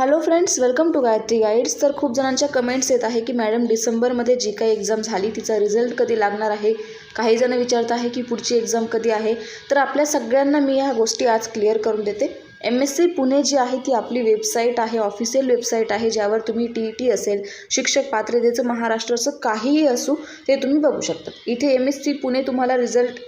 Hello friends welcome to Gayatri guides तर खूप जणांच्या कमेंट्स येत आहे की मॅडम डिसेंबरमध्ये जी काही एक्झाम झाली तिचा रिझल्ट कधी लागणार आहे? काही जण विचारत आहे की पुढची एक्झाम कधी आहे? तर आपल्या सगळ्यांना मी ह्या गोष्टी आज क्लिअर करून देते. एम एस सी पुणे जी आहे ती आपली वेबसाईट आहे ऑफिशियल वेबसाईट आहे ज्यावर तुम्ही टी ई टी असेल शिक्षक पात्रतेचं महाराष्ट्राचं काहीही असू ते तुम्ही बघू शकता. इथे एम एस सी पुणे तुम्हाला रिझल्ट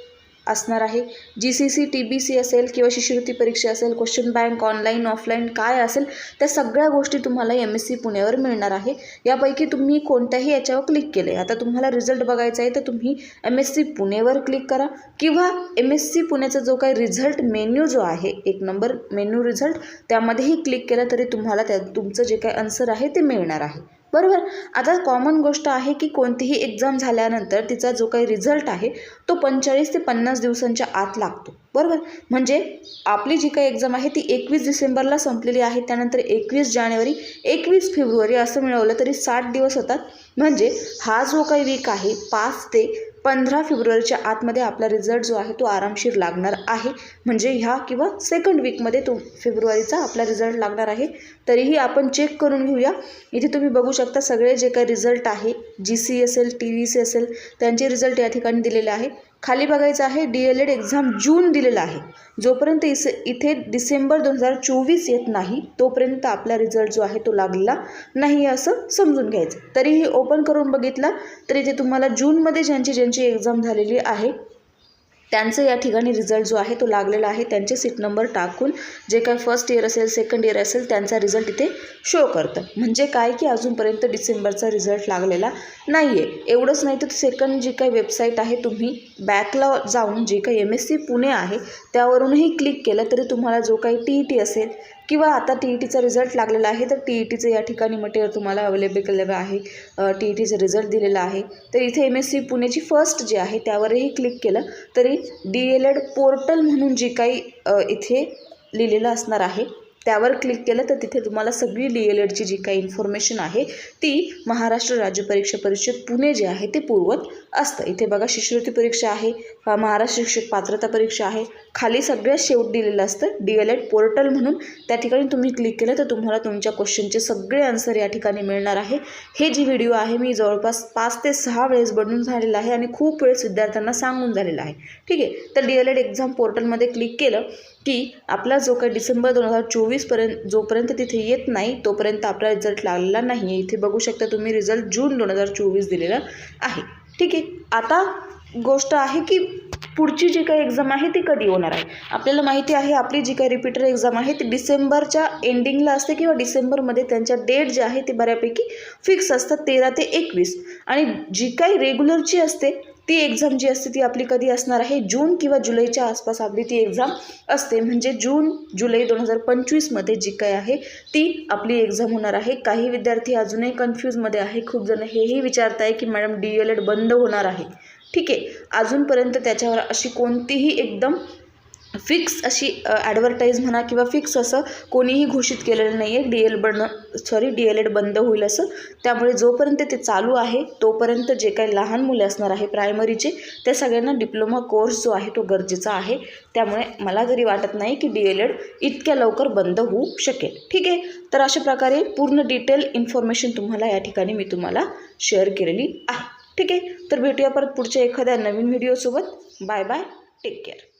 असणार आहे. G C C T B C असेल किंवा शिष्यवृत्ती परीक्षा असेल क्वेश्चन बँक ऑनलाईन ऑफलाईन काय असेल त्या सगळ्या गोष्टी तुम्हाला एम एस सी पुण्यावर मिळणार आहे. यापैकी तुम्ही कोणत्याही याच्यावर क्लिक केले आता तुम्हाला रिझल्ट बघायचा आहे तर तुम्ही एम एस सी पुणेवर क्लिक करा किंवा एम एस सी पुण्याचा जो काही रिझल्ट मेन्यू जो आहे एक नंबर मेन्यू रिझल्ट त्यामध्येही क्लिक केलं तरी तुम्हाला त्या तुमचं जे काही आन्सर आहे ते मिळणार आहे. बरोबर. आता कॉमन गोष्ट आहे की कोणतीही एक्झाम झाल्यानंतर तिचा जो काही रिझल्ट आहे तो पंचेचाळीस ते पन्नास दिवसांच्या आत लागतो. बरोबर? म्हणजे आपली जी काही एक्झाम आहे ती एकवीस डिसेंबरला संपलेली आहे त्यानंतर एकवीस जानेवारी एकवीस फेब्रुवारी असं मिळवलं तरी साठ दिवस होतात. म्हणजे हा जो काही वीक आहे पाच ते पंधरा फेब्रुवारीच्या आतमध्ये आपला रिझल्ट जो आहे तो आरामशीर लागणार आहे. म्हणजे ह्या किंवा सेकंड वीकमध्ये तो फेब्रुवारीचा आपला रिझल्ट लागणार आहे. तरीही आपण चेक करून घेऊया. इथे तुम्ही बघू शकता सगळे जे काही रिझल्ट आहे जी सी असेल टी व्ही सी असेल त्यांचे रिझल्ट या ठिकाणी दिलेले आहे. खाली बघायचं आहे D L Ed exam June दिलेला आहे. जोपर्यंत इस इथे डिसेंबर दोन हजार चोवीस येत नाही तोपर्यंत आपला रिझल्ट जो आहे तो लागलेला नाही असं समजून घ्यायचं. तरीही ओपन करून बघितला तर इथे तुम्हाला जूनमध्ये ज्यांची ज्यांची एक्झाम झालेली आहे त्यांचं या ठिकाणी रिझल्ट जो आहे तो लागलेला आहे त्यांचे सीट नंबर टाकून जे काय फर्स्ट इयर असेल सेकंड इयर असेल त्यांचा रिझल्ट इथे शो करतं. म्हणजे काय की अजूनपर्यंत डिसेंबरचा रिझल्ट लागलेला नाही आहे एवढंच नाही तर सेकंड जी काही वेबसाईट आहे तुम्ही बॅकला जाऊन जे काही एम एस सी पुणे आहे त्यावरूनही क्लिक केलं तरी तुम्हाला जो काही टी ई टी असेल किंवा आता टी ई टीचा रिझल्ट लागलेला आहे तर टी ई टीचं या ठिकाणी मटेरियल तुम्हाला अवेलेबल केलेलं आहे टी ई टीचं रिझल्ट दिलेला आहे. तर इथे एम एस सी पुणेची फर्स्ट जी आहे त्यावरही क्लिक केलं तरी डी एल एड पोर्टल म्हणून जी काही इथे लिहिलेलं असणार आहे. त्यावर क्लिक केलं तर तिथे तुम्हाला सगळी डी एल एडची जी काही इन्फॉर्मेशन आहे ती महाराष्ट्र राज्य परीक्षा परिषद पुणे जे आहे ते पुरवत असतं. इथे बघा शिष्यवृत्ती परीक्षा आहे महाराष्ट्र शिक्षक पात्रता परीक्षा आहे. खाली सगळ्यात शेवट दिलेलं असतं डी एल एड पोर्टल म्हणून. त्या ठिकाणी तुम्ही क्लिक केलं तर तुम्हाला तुमच्या क्वेश्चनचे सगळे आन्सर या ठिकाणी मिळणार आहे. हे जी व्हिडिओ आहे मी जवळपास पाच ते सहा वेळेस बनवून झालेला आहे आणि खूप वेळेस विद्यार्थ्यांना सांगून झालेला आहे. ठीक आहे? तर डी एल एड एक्झाम पोर्टलमध्ये क्लिक केलं की आपला जो काही डिसेंबर दोन हजार चोवीसपर्यंत जोपर्यंत तिथे येत नाही तोपर्यंत आपला रिझल्ट लागलेला नाही आहे इथे बघू शकता तुम्ही रिझल्ट जून दोन हजार चोवीस दिलेला आहे. ठीक आहे. आता गोष्ट आहे की पुढची जी काही एक्झाम आहे ती कधी होणार आहे? आपल्याला माहिती आहे आपली जी काही रिपीटर एक्झाम आहे ती डिसेंबरच्या एंडिंगला असते किंवा डिसेंबरमध्ये त्यांच्या डेट जे आहे ते बऱ्यापैकी फिक्स असतात तेरा ते एकवीस. आणि जी काही रेग्युलरची असते ती एक्झाम जी असते ती आपली कधी असणार आहे? जून किंवा जुलैच्या आसपास आपली ती एक्झाम असते. म्हणजे जून जुलै दोन हजार पंचवीसमध्ये जी काय आहे ती आपली एक्झाम होणार आहे. काही विद्यार्थी अजूनही कन्फ्यूजमध्ये आहे. खूप जण हेही विचारत आहे की मॅडम डी एल एड बंद होणार आहे. ठीक आहे. अजूनपर्यंत त्याच्यावर अशी कोणतीही एकदम फिक्स अशी ॲडव्हर्टाईज म्हणा किंवा फिक्स असं कोणीही घोषित केलेलं नाही आहे डी एल बंद सॉरी डी एल एड बंद होईल असं. त्यामुळे जोपर्यंत ते चालू आहे तोपर्यंत जे काही लहान मुले असणार आहे प्रायमरीचे त्या सगळ्यांना डिप्लोमा कोर्स जो आहे तो गरजेचा आहे. त्यामुळे मला तरी वाटत नाही की डी एल एड इतक्या लवकर बंद होऊ शकेल. ठीक आहे? तर अशा प्रकारे पूर्ण डिटेल इन्फॉर्मेशन तुम्हाला या ठिकाणी मी तुम्हाला शेअर केलेली आहे. ठीक आहे? तर भेटूया परत पुढच्या एखाद्या नवीन व्हिडिओसोबत बाय बाय टेक केअर